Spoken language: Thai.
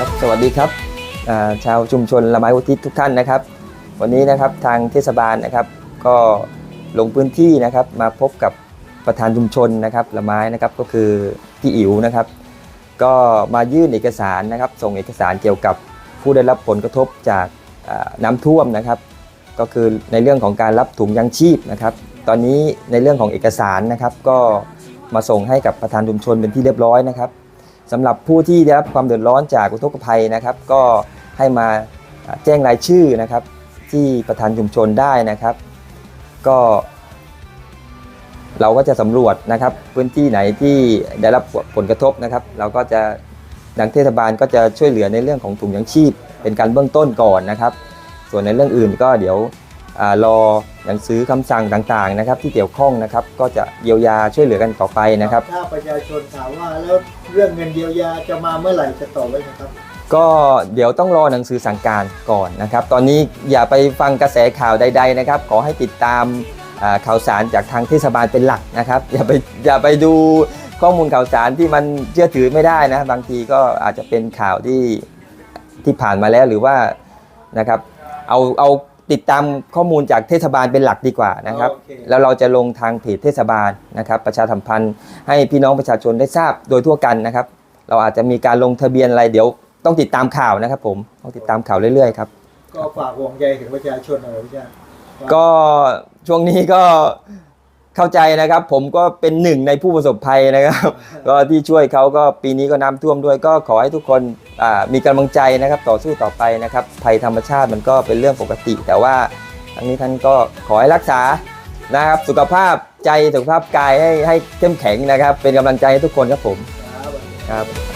ครับสวัสดีครับชาวชุมชนละไม้อุทิศทุกท่านนะครับ วันนี้นะครับทางเทศบาลนะครับก็ลงพื้นที่นะครับมาพบกับประธานชุมชนนะครับละไม้นะครับก็คือพี่อิ๋วนะครับ ก็มายื่นเอกสารนะครับ ส่งเอกสารเกี่ยวกับผู้ได้รับผลกระทบจากน้ำท่วมนะครับ ก็คือในเรื่องของการรับถุงยังชีพนะครับ ตอนนี้ในเรื่องของเอกสารนะครับ ก็มาส่งให้กับประธานชุมชนเป็นที่เรียบร้อยนะครับ สำหรับผู้ที่ได้รับความเดือดร้อนจากอุทกภัยนะครับ ก็ให้มาแจ้งรายชื่อนะครับ ที่ประธานชุมชนได้นะครับ ก็ เราก็จะสำรวจนะครับ พื้นที่ไหนที่ได้รับผลกระทบนะครับ เราก็จะดังเทศบาลก็จะช่วยเหลือในเรื่องของถุงยังชีพ เป็นการเบื้องต้นก่อนนะครับ ส่วนในเรื่องอื่นก็เดี๋ยว รอหนังสือคำสั่งต่างๆนะครับ ที่เกี่ยวข้องนะครับก็จะเยียวยาช่วยเหลือกันต่อไปนะครับ ถ้าประชาชนถามว่าแล้วเรื่องเงินเยียวยาจะมาเมื่อไหร่จะตอบไว้นะครับ ก็เดี๋ยวต้องรอหนังสือสั่งการก่อนนะครับ ตอนนี้อย่าไปฟังกระแสข่าวใด ๆนะครับ ขอให้ติดตามอ่าข่าวสารจากทางเทศบาลเป็นหลักนะครับ อย่าไปอย่าไปดูข้อมูลข่าวสารที่มันเชื่อถือไม่ได้นะบางทีก็อาจจะเป็นข่าวที่ที่ผ่านมาแล้วหรือว่านะครับเอาเอา ติดตามข้อมูลจากเทศบาลเป็นหลักดีกว่านะครับ โอเค แล้วเราจะลงทางเพจเทศบาลนะครับ ประชาสัมพันธ์ให้พี่น้องประชาชนได้ทราบโดยทั่วกันนะครับ เราอาจจะมีการลงทะเบียนอะไรเดี๋ยวต้องติดตามข่าวนะครับ ผมต้องติดตามข่าวเรื่อยๆครับ ก็ฝากห่วงใยถึงประชาชนหน่อยพี่ชาติ ก็ช่วงนี้ก็ เข้าใจนะครับ ผมก็เป็นหนึ่งในผู้ประสบภัยนะครับ ก็ที่ช่วยเขาก็ปีนี้ก็น้ำท่วมด้วยก็ขอให้ทุกคนอ่ามีกำลังใจนะครับต่อสู้ต่อไปนะครับภัยธรรมชาติมันก็เป็นเรื่องปกติ แต่ว่าทั้งนี้ท่านก็ขอให้รักษานะครับ สุขภาพใจสุขภาพกายให้ให้เข้มแข็งนะครับ เป็นกำลังใจให้ทุกคนครับผมครับครับที่ละลา